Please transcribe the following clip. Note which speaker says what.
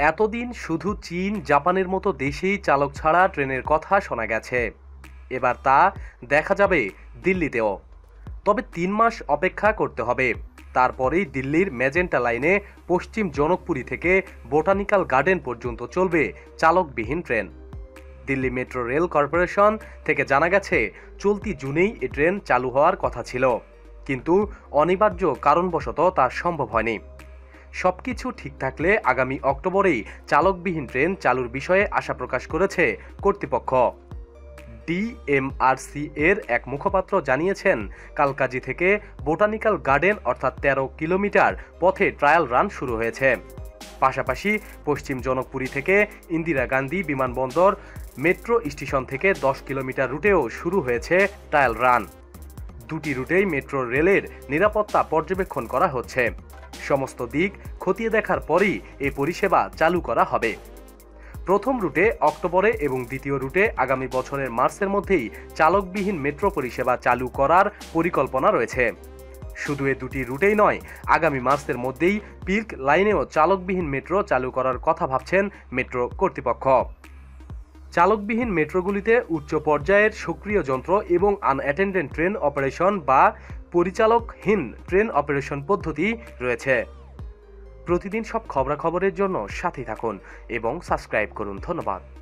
Speaker 1: এতদিন শুধু চীন, জাপানের মতো দেশেই চালক ছাড়া ট্রেনের কথা শোনা গেছে। এবার তা দেখা যাবে দিল্লিতেও। তবে তিন মাস অপেক্ষা করতে হবে। তারপরেই দিল্লির ম্যাজেন্টা লাইনে পশ্চিম জনকপুরী থেকে বোটানিক্যাল গার্ডেন পর্যন্ত চলবে চালকবিহীন train. Delhi metro rail corporation থেকে জানা গেছে, চলতি জুনেই এ ট্রেন চালু হওয়ার কথা ছিল। কিন্তু অনিবার্য কারণবশত তা সম্ভব হয়নি। সবকিছু ঠিক থাকলে আগামী অক্টোবরেই চালকবিহীন ট্রেন চালুর বিষয়ে আশা প্রকাশ করেছে কর্তৃপক্ষ। ডিএমআরসি এর এক মুখপাত্র জানিয়েছেন, কালকাজি থেকে বোটানিক্যাল গার্ডেন অর্থাৎ তেরো কিলোমিটার পথে ট্রায়াল রান শুরু হয়েছে। পাশাপাশি পশ্চিম জনকপুরী থেকে ইন্দিরা গান্ধী বিমানবন্দর, মেট্রো স্টেশন থেকে দশ কিলোমিটার রুটেও শুরু হয়েছে ট্রায়াল রান। দুটি রুটেই মেট্রো রেলের নিরাপত্তা পর্যবেক্ষণ করা হচ্ছে। সমস্ত দিক খতিয়ে দেখার পরই এই পরিষেবা চালু করা হবে। প্রথম রুটে অক্টোবরে এবং দ্বিতীয় রুটে আগামী বছরের মার্চের মধ্যেই চালকবিহীন মেট্রো পরিষেবা চালু করার পরিকল্পনা রয়েছে। শুধু এ দুটি রুটেই নয়, আগামী মার্চের মধ্যেই পির্ক লাইনেও চালকবিহীন মেট্রো চালু করার কথা ভাবছেন মেট্রো কর্তৃপক্ষ। চালকবিহীন মেট্রোগুলিতে উচ্চ পর্যায়ের সক্রিয় যন্ত্র এবং আনঅ্যাটেন্ডেন্ট ট্রেন অপারেশন বা পরিচালকহীন ট্রেন অপারেশন পদ্ধতি রয়েছে। প্রতিদিন সব খবরাখবরের জন্য সাথে থাকুন এবং সাবস্ক্রাইব করুন। ধন্যবাদ।